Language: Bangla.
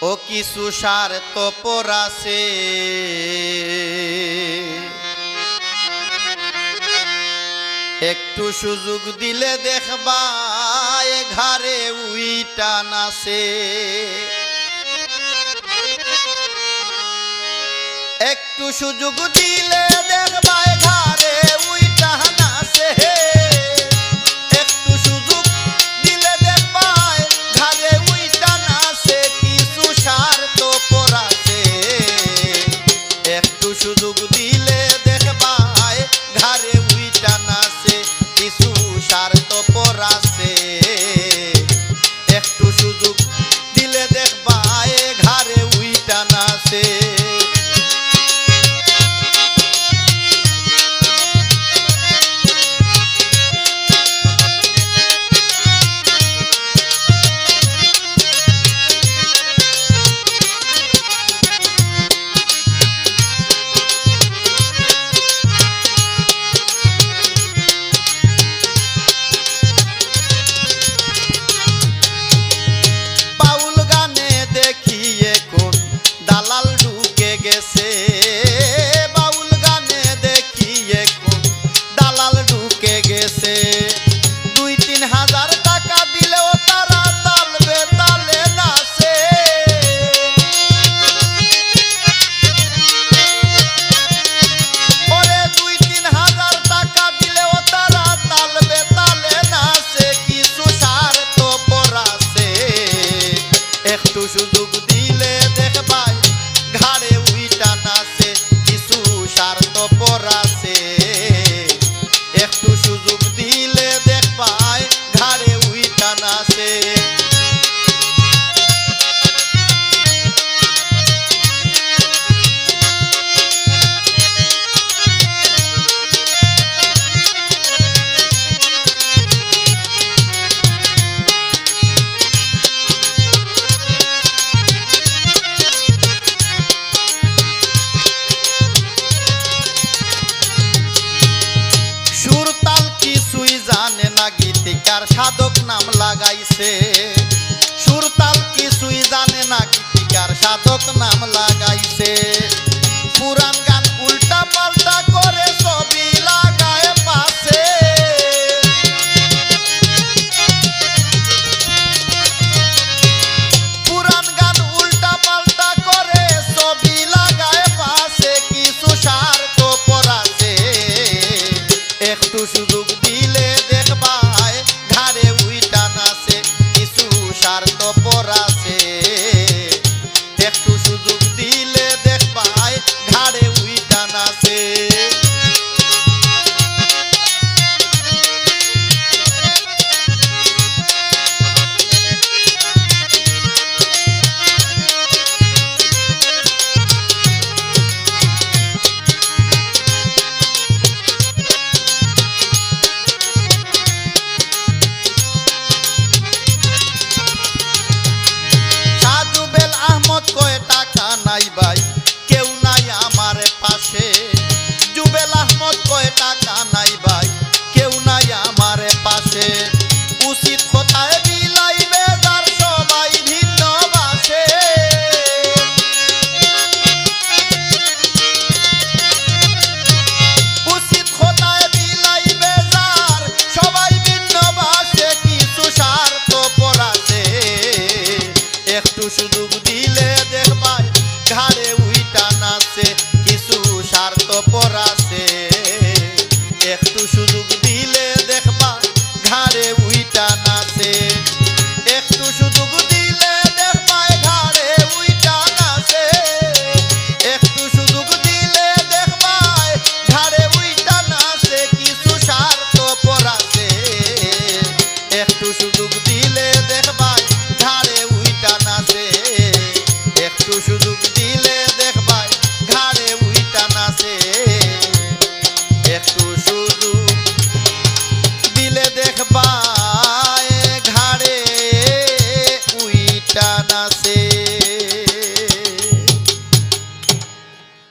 ও কি সুষার আছে একটু সুযোগ দিলে দেখবা ঘরে উইটা নাসে একটু সুযোগ দিলে দেখবা ঘরে জানে না গীতিকার সাধক নাম লাগাইছে? সুরতাল কিছুই জানে না গীতিকার সাধক নাম লাগাইছে। পুরান গান উল্টা পাল্টা করে ছবি লাগায় পাশে। পুরান গান উল্টা পাল্টা করে ছবি লাগায় পাশে। কিছু সার তো পরাছে। একটু সুযোগ দিয়ে do.